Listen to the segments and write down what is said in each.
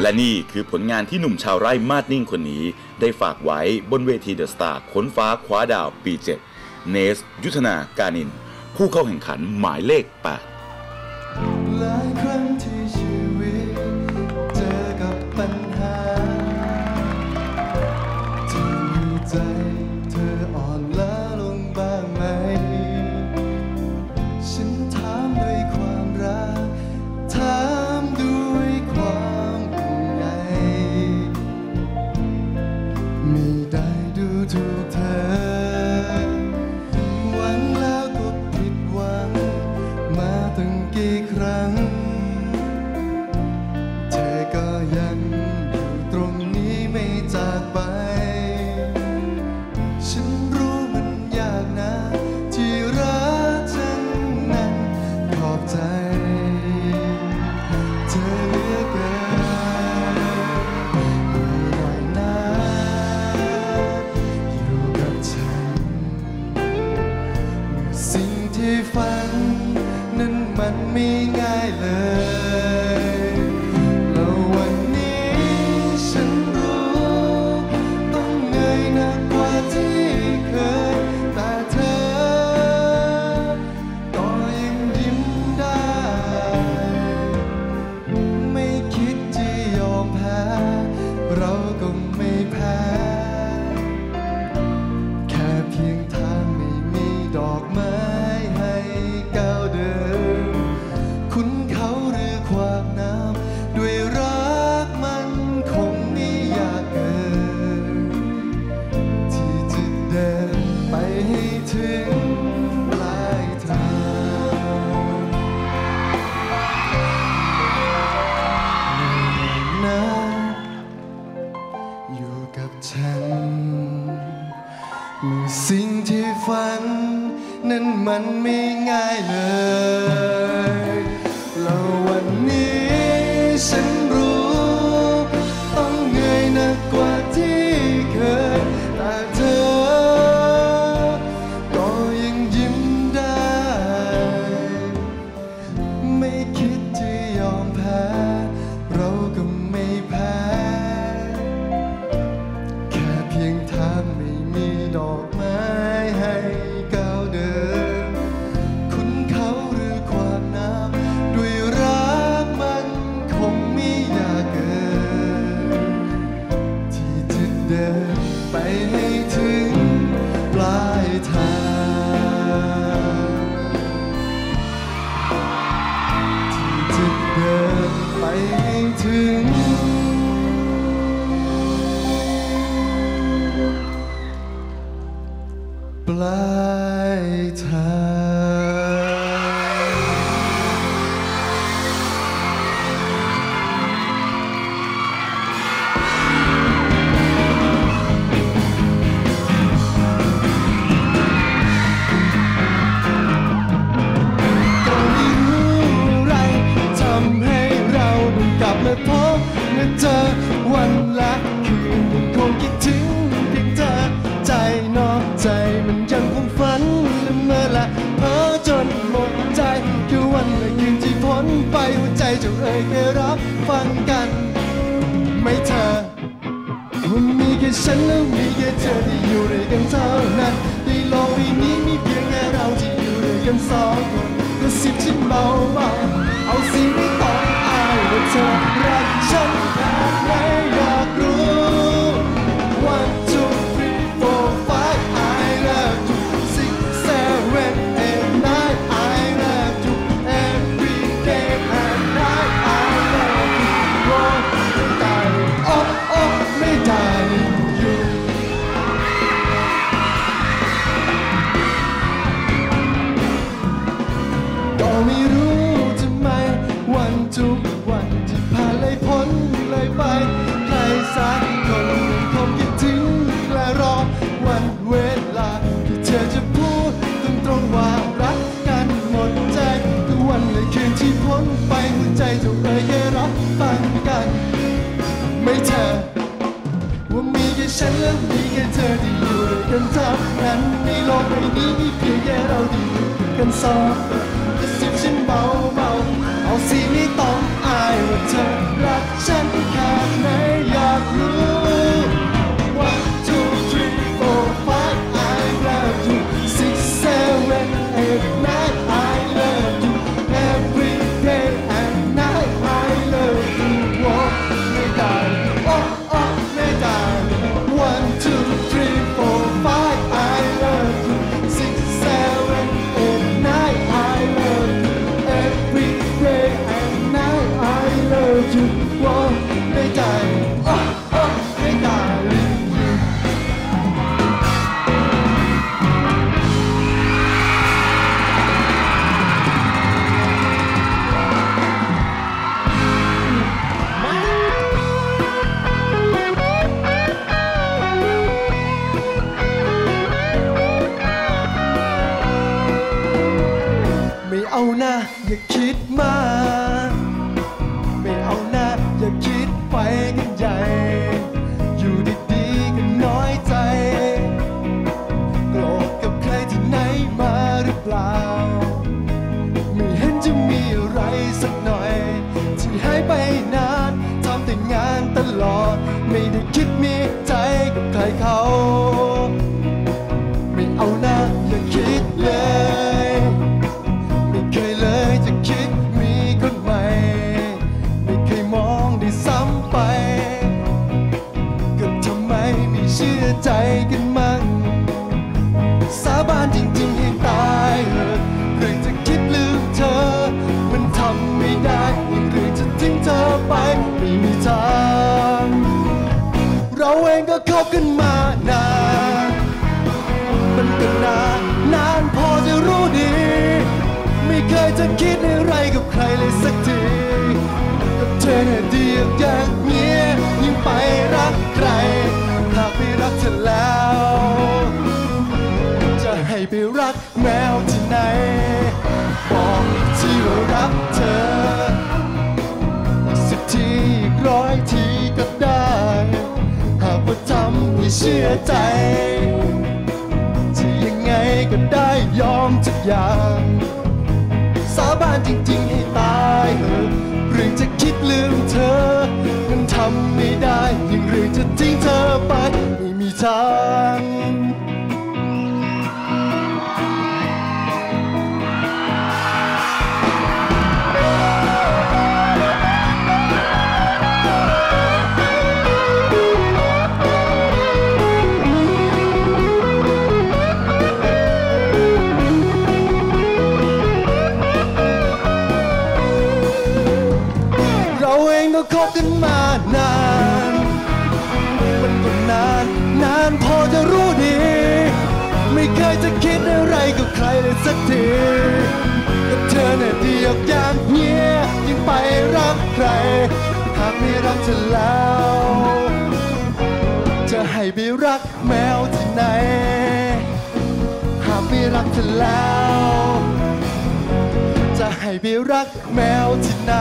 และนี่คือผลงานที่หนุ่มชาวไร่มาดนิ่งคนนี้ ได้ฝากไว้บนเวทีเดอะสตาร์ค้นฟ้าคว้าดาวปี 7 เนส ยุทธนาการิน ผู้เข้าแข่งขันหมายเลข8ปัใจ มื่อสิ่งที่ฝัน นั้นมันไม่ง่ายเลย แล้ววันนี้ฉันรู้ เดินไปให้ถึงปลายทางที่จะเดินไปให้ถึง ปลาย ฉันเบาๆเอาสิไม่ต้องอายว่าเธอรักฉันแค่ไหน เวลาที่เธอจะพูดตรงตรงว่ารักกันหมดใจทุกวันและคืนที่พ้นไปหัวใจจะเอ่ยรักฟังกัน ไม่เธอว่ามีแค่ฉันและมีแค่เธอที่อยู่ด้วยกันทั้นั้นในโลกใบนี้มีเพียงแค่เราที่กันสอง กันมานานมันก็นานนานพอจะรู้ดี ไม่เคยจะคิดอะไรกับใครเลยสักที กับเธอเนี่ยดีอย่างเงี้ยยิ่งไปรักใครหากไม่รักเธอแล้ว จะให้ไปรักแมวที่ไหน บอกที่ว่ารักเธอ เชื่อใจที่ยังไงก็ได้ยอมทุกอย่าง สาบานจริงๆให้ตายเถอะเรื่องจะคิดลืมเธอ มันทำไม่ได้ยิ่งเรื่องจะทิ้งเธอไปไม่มีทาง เคยจะคิดอะไรกับใครเลยสักทีกับเธอเนี่ยดียวอย่างเงี้ยยิ่งไปรักใคร หากไม่รักเธอแล้ว จะให้ไปรักแมวที่ไหน หากไม่รักเธอแล้ว จะให้ไปรักแมวที่ไหน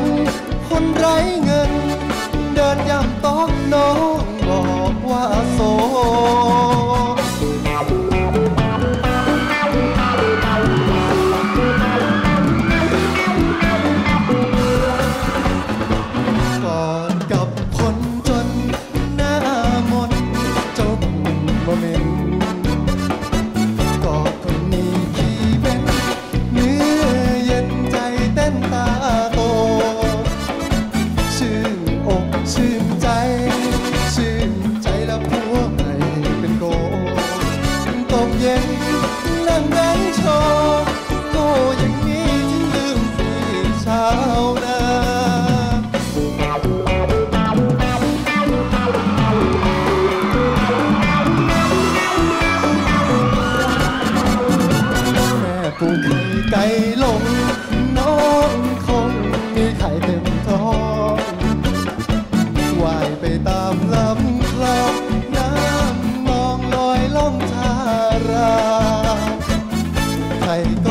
น คนไร้เงิน เดินย่ำต้องน้องบอกว่าโส ไ